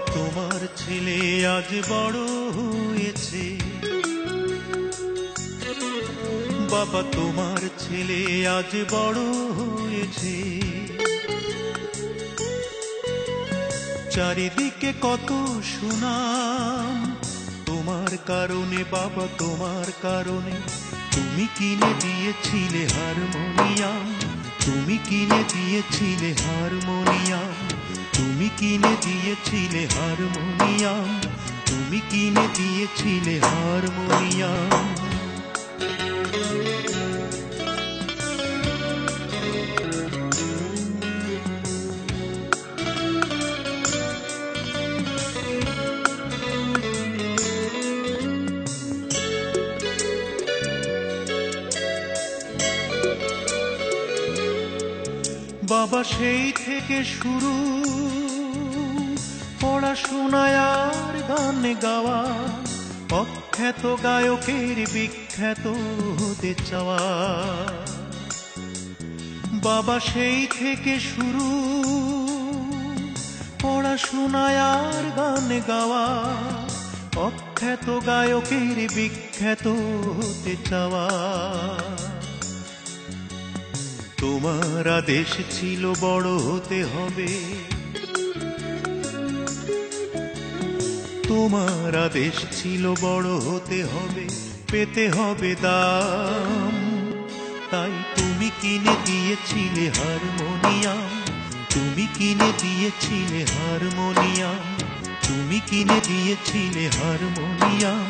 তোমার ছেলে আজ বড় হয়েছে? বাবা, তোমার ছেলে আজ বড় হয়েছে। চারিদিকে কত সুনাম। তোমার কারণে, বাবা, তোমার কারণে তুমি কিনে দিয়েছিলে হারমোনিয়াম। তুমি কিনে দিয়েছিলে হারমোনিয়াম তুমি কিনে দিয়েছিলে হারমোনিয়াম তুমি কিনে দিয়েছিলে হারমোনিয়াম। বাবা সেই থেকে শুরু। পড়াশোনায় আর গান গাওয়া, অখ্যাত গায়কের বিখ্যাত হতে চাওয়া। বাবা সেই থেকে শুরু। পড়াশোনায় আর গান গাওয়া, অখ্যাত গায়কের বিখ্যাত হতে চাওয়া। তোমার আদেশ ছিল বড় হতে হবে। তোমার আদেশ ছিল বড় হতে হবে, পেতে হবে দাম। তাই তুমি কিনে দিয়েছিলে হারমোনিয়াম, তুমি কিনে দিয়েছিলে হারমোনিয়াম, তুমি কিনে দিয়েছিলে হারমোনিয়াম,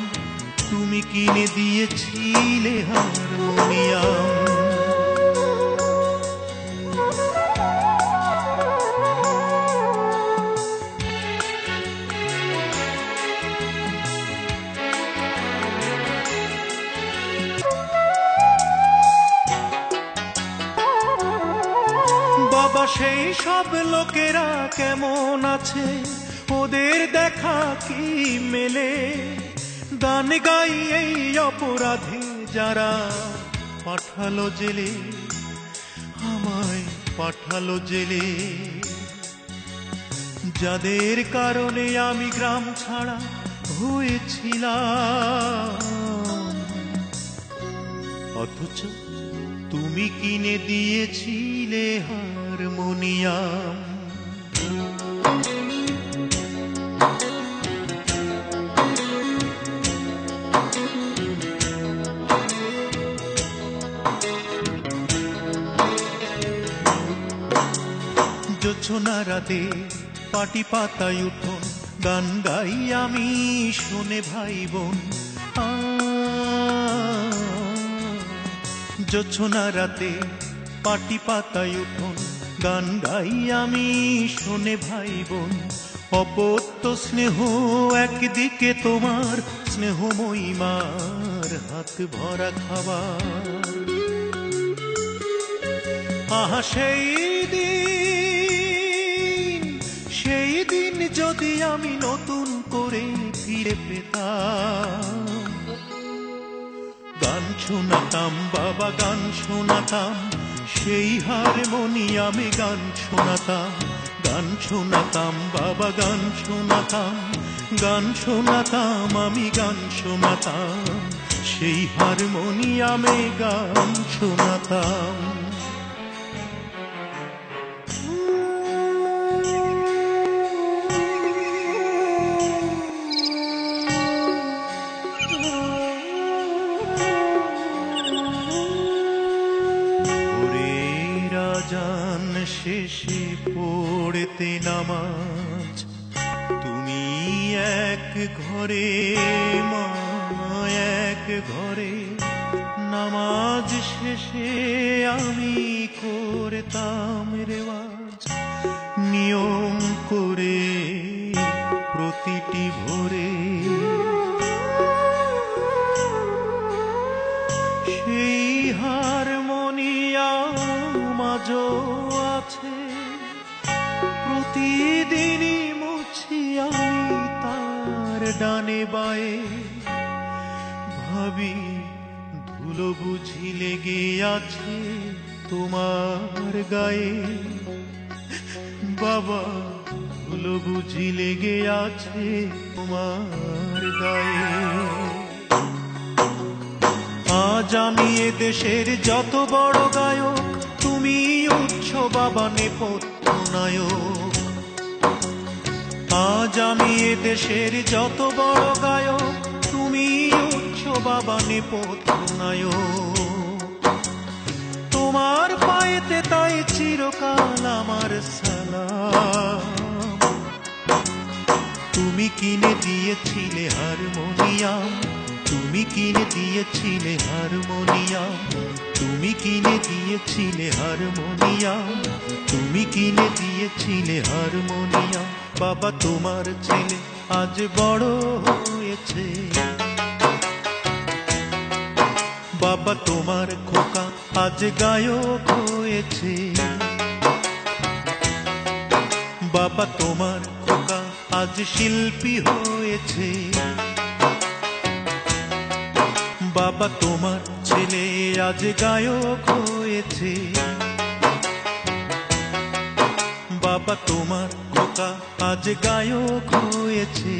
তুমি কিনে দিয়েছিলে হারমোনিয়াম। সেই সব লোকেরা কেমন আছে? ওদের দেখা কি মেলে? গান গাই এই অপরাধী যারা পাঠালো জেলে, আমায় পাঠালো জেলে। যাদের কারণে আমি গ্রাম ছাড়া হয়েছিলাম। অথচ তুমি কিনে দিয়েছিলে হারমোনিয়াম জোছনা রাতে পাটি পাতায় উঠোন, গান গাই আমি, শুনে ভাই বোন। জোছনা রাতে পাটি পাতায় উঠোন গান গাই আমি, শোনে ভাই বোন অপত্য স্নেহ একদিকে তোমার, স্নেহময়ী মার হাত ভরা খাবার। আহা, সেই দিন সেই দিন যদি আমি নতুন করে ফিরে পেতাম। গান শোনাতাম, বাবা, গান শোনাতাম। সেই হারমোনিয়ামে গান শোনাতাম গান শোনাতাম, বাবা গান শোনাতাম গান শোনাতাম, আমি গান শোনাতাম। সেই হারমোনিয়ামে গান শোনাতাম। শেষে পড়তে নামাজ। তুমি এক ঘরে, মা এক ঘরে। নামাজ শেষে আমি করতাম রেওয়াজ। নিয়ম করে প্রতিটি ভোরে। সেই হারমোনিয়াম আজও আছে প্রতিদিনই মুছি আমি তার ডানে বায়ে। ভাবি ধুলো বুঝি লেগে আছে তোমার গায়ে। বাবা ধুলো বুঝি লেগে আছে তোমার গায়ে। আজ আমি এ দেশের যত বড় গায়ক তুমি উচ্চ বাবা নেপথ্য নায়ক আজ আমি এ দেশের যত বড় গায়ক, তুমি উচ্চ বাবা নেপথ্য নায়ক তোমার পায়েতে তাই চিরকাল আমার সালাম। তুমি কিনে দিয়েছিলে হারমোনিয়াম তুমি কিনে দিয়েছিলে হারমোনিয়াম তুমি কিনে দিয়েছিলে হারমোনিয়াম তুমি কিনে দিয়েছিলে হারমোনিয়াম বাবা তোমার ছেলে আজ বড় হয়েছে। বাবা তোমার খোকা আজ গায়ক হয়েছে। বাবা তোমার খোকা আজ শিল্পী হয়েছে। বাবা তোমার ছেলে আজ গায়ক হয়েছে। বাবা তোমার খোকা আজ গায়ক হয়েছে।